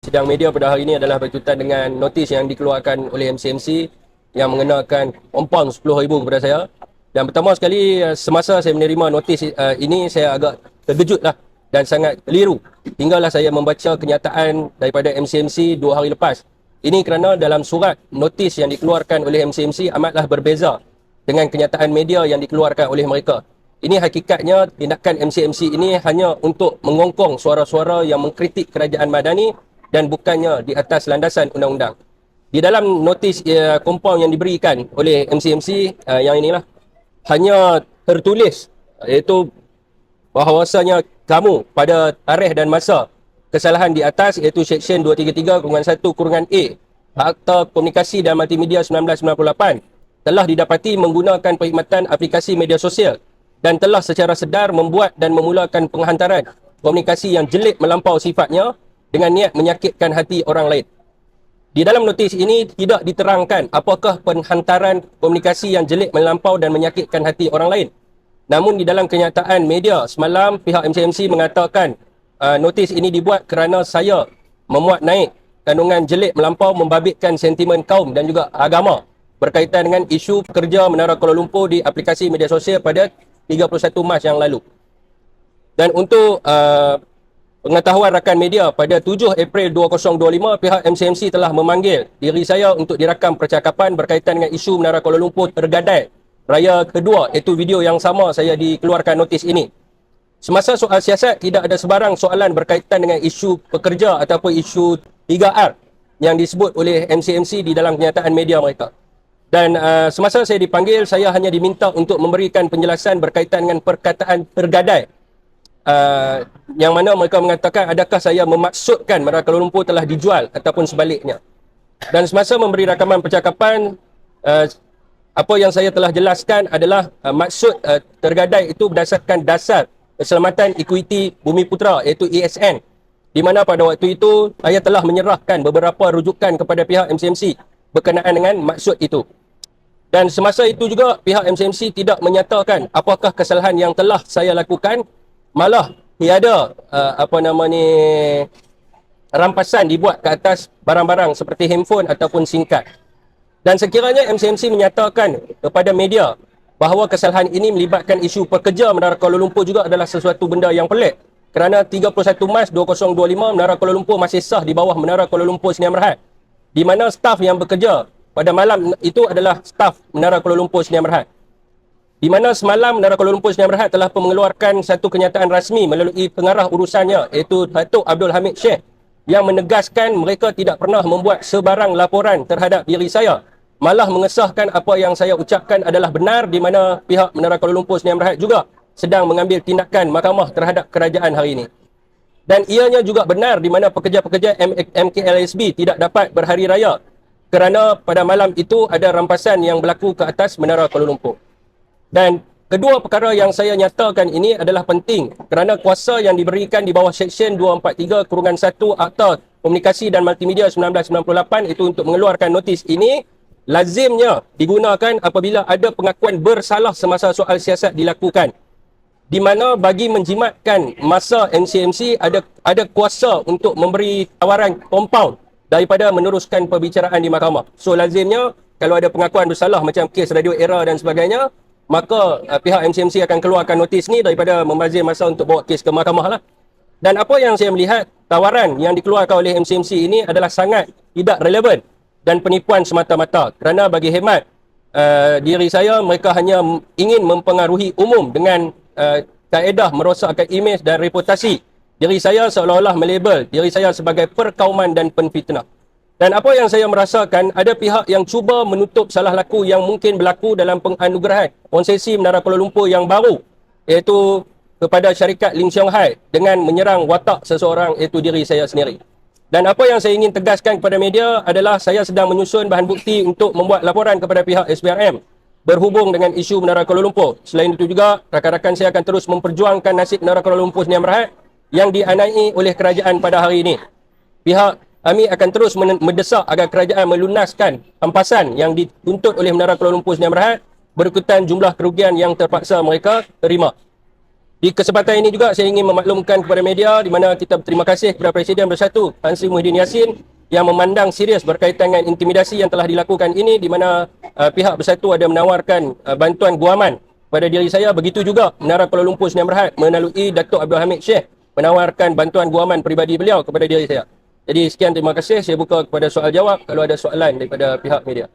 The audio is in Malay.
sidang media pada hari ini adalah berkaitan dengan notis yang dikeluarkan oleh MCMC yang mengenakan kompon RM10,000 kepada saya. Dan pertama sekali eh, semasa saya menerima notis uh, ini saya agak terkejut lah dan sangat keliru. Hinggalah saya membaca kenyataan daripada MCMC dua hari lepas. Ini kerana dalam surat notis yang dikeluarkan oleh MCMC amatlah berbeza dengan kenyataan media yang dikeluarkan oleh mereka. Ini hakikatnya tindakan MCMC ini hanya untuk mengongkong suara-suara yang mengkritik kerajaan madani dan bukannya di atas landasan undang-undang. Di dalam notis uh, kompon yang diberikan oleh MCMC uh, yang inilah hanya tertulis iaitu bahawasanya kamu pada tarikh dan masa kesalahan di atas iaitu Seksyen 233 kurungan 1 kurungan A Akta Komunikasi dan Multimedia 1998 telah didapati menggunakan perkhidmatan aplikasi media sosial dan telah secara sedar membuat dan memulakan penghantaran komunikasi yang jelek melampau sifatnya dengan niat menyakitkan hati orang lain. Di dalam notis ini tidak diterangkan apakah penghantaran komunikasi yang jelek melampau dan menyakitkan hati orang lain. Namun di dalam kenyataan media semalam pihak MCMC mengatakan uh, notis ini dibuat kerana saya memuat naik kandungan jelek melampau membabitkan sentimen kaum dan juga agama berkaitan dengan isu pekerja Menara Kuala Lumpur di aplikasi media sosial pada 31 Mac yang lalu. Dan untuk uh, Pengetahuan rakan media pada 7 April 2025 pihak MCMC telah memanggil diri saya untuk dirakam percakapan berkaitan dengan isu Menara Kuala Lumpur tergadai raya kedua iaitu video yang sama saya dikeluarkan notis ini. Semasa soal siasat tidak ada sebarang soalan berkaitan dengan isu pekerja ataupun isu 3R yang disebut oleh MCMC di dalam kenyataan media mereka. Dan uh, semasa saya dipanggil saya hanya diminta untuk memberikan penjelasan berkaitan dengan perkataan tergadai Uh, yang mana mereka mengatakan adakah saya memaksudkan Menara Kuala Lumpur telah dijual ataupun sebaliknya. Dan semasa memberi rakaman percakapan, uh, apa yang saya telah jelaskan adalah uh, maksud uh, tergadai itu berdasarkan dasar keselamatan ekuiti Bumi Putra iaitu ESN. Di mana pada waktu itu saya telah menyerahkan beberapa rujukan kepada pihak MCMC berkenaan dengan maksud itu. Dan semasa itu juga pihak MCMC tidak menyatakan apakah kesalahan yang telah saya lakukan malah tiada uh, apa nama ni rampasan dibuat ke atas barang-barang seperti handphone ataupun singkat. Dan sekiranya MCMC menyatakan kepada media bahawa kesalahan ini melibatkan isu pekerja Menara Kuala Lumpur juga adalah sesuatu benda yang pelik. Kerana 31 Mac 2025 Menara Kuala Lumpur masih sah di bawah Menara Kuala Lumpur Sdn Bhd. Di mana staf yang bekerja pada malam itu adalah staf Menara Kuala Lumpur Sdn Bhd di mana semalam Menara Kuala Lumpur Sdn Bhd telah mengeluarkan satu kenyataan rasmi melalui pengarah urusannya iaitu Datuk Abdul Hamid Sheikh yang menegaskan mereka tidak pernah membuat sebarang laporan terhadap diri saya malah mengesahkan apa yang saya ucapkan adalah benar di mana pihak Menara Kuala Lumpur Sdn Bhd juga sedang mengambil tindakan mahkamah terhadap kerajaan hari ini. Dan ianya juga benar di mana pekerja-pekerja MKLSB tidak dapat berhari raya kerana pada malam itu ada rampasan yang berlaku ke atas Menara Kuala Lumpur. Dan kedua perkara yang saya nyatakan ini adalah penting kerana kuasa yang diberikan di bawah Seksyen 243 kurungan 1 Akta Komunikasi dan Multimedia 1998 itu untuk mengeluarkan notis ini lazimnya digunakan apabila ada pengakuan bersalah semasa soal siasat dilakukan di mana bagi menjimatkan masa MCMC ada ada kuasa untuk memberi tawaran compound daripada meneruskan perbicaraan di mahkamah. So lazimnya kalau ada pengakuan bersalah macam kes radio era dan sebagainya, maka uh, pihak MCMC akan keluarkan notis ni daripada membazir masa untuk bawa kes ke mahkamah lah. Dan apa yang saya melihat, tawaran yang dikeluarkan oleh MCMC ini adalah sangat tidak relevan dan penipuan semata-mata. Kerana bagi hemat uh, diri saya, mereka hanya ingin mempengaruhi umum dengan uh, kaedah merosakkan imej dan reputasi diri saya seolah-olah melabel diri saya sebagai perkauman dan penfitnah. Dan apa yang saya merasakan, ada pihak yang cuba menutup salah laku yang mungkin berlaku dalam penganugerahan konsesi Menara Kuala Lumpur yang baru, iaitu kepada syarikat Ling Xiong Hai dengan menyerang watak seseorang iaitu diri saya sendiri. Dan apa yang saya ingin tegaskan kepada media adalah saya sedang menyusun bahan bukti untuk membuat laporan kepada pihak SBRM berhubung dengan isu Menara Kuala Lumpur. Selain itu juga, rakan-rakan saya akan terus memperjuangkan nasib Menara Kuala Lumpur Sdn Bhd yang dianai oleh kerajaan pada hari ini. Pihak kami akan terus mendesak agar kerajaan melunaskan hampasan yang dituntut oleh Menara Kuala Lumpur Sdn Bhd berikutan jumlah kerugian yang terpaksa mereka terima. Di kesempatan ini juga saya ingin memaklumkan kepada media di mana kita berterima kasih kepada Presiden Bersatu Tan Sri Muhyiddin Yassin yang memandang serius berkaitan dengan intimidasi yang telah dilakukan ini di mana uh, pihak Bersatu ada menawarkan uh, bantuan guaman pada diri saya begitu juga Menara Kuala Lumpur Sdn Bhd melalui Datuk Abdul Hamid Sheikh menawarkan bantuan guaman peribadi beliau kepada diri saya. Jadi sekian terima kasih saya buka kepada soal jawab kalau ada soalan daripada pihak media.